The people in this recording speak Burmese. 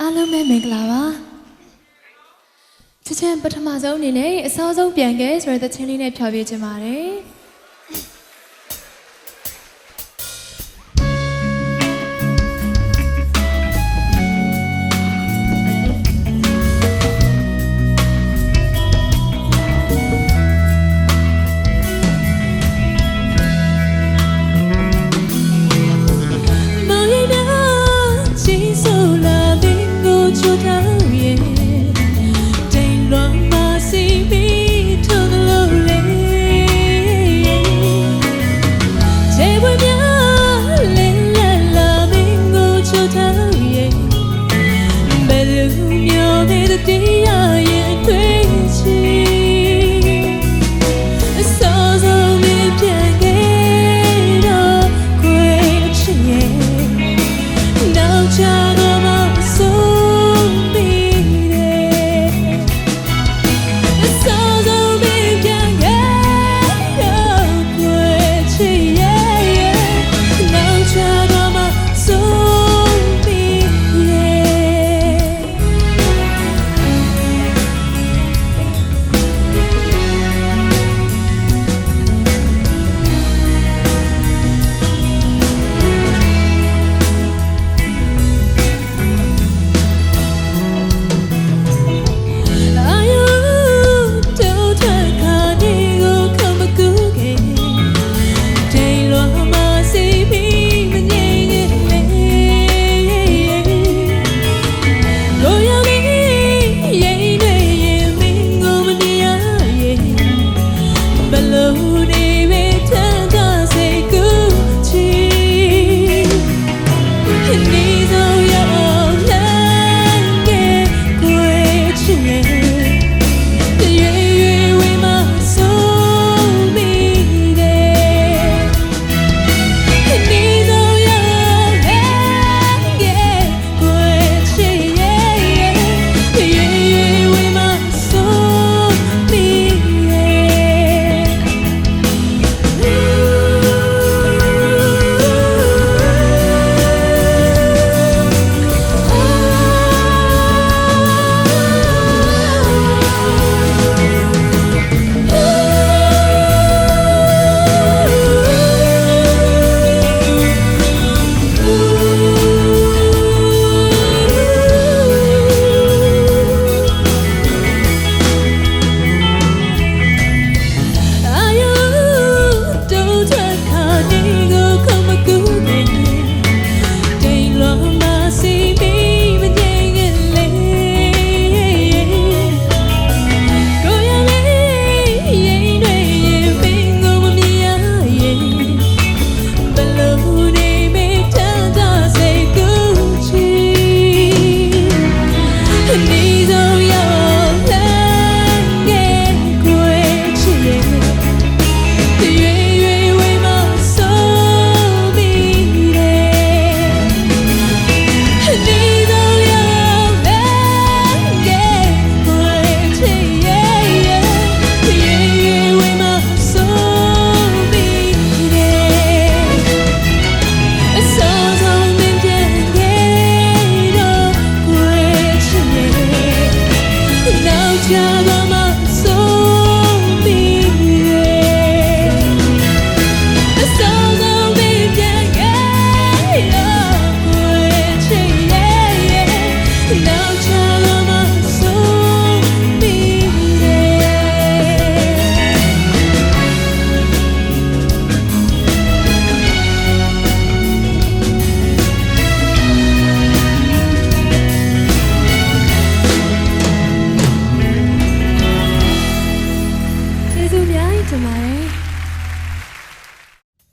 အားလုံးပဲမင်္ဂလာပါချစ်ချင်းပထမဆုံးအနေနဲ့အစောဆုံးပြန်ခဲ့ဆိုတဲ့သချင်းလေးနဲ့ဖျော်ပြချင်ပါတယ်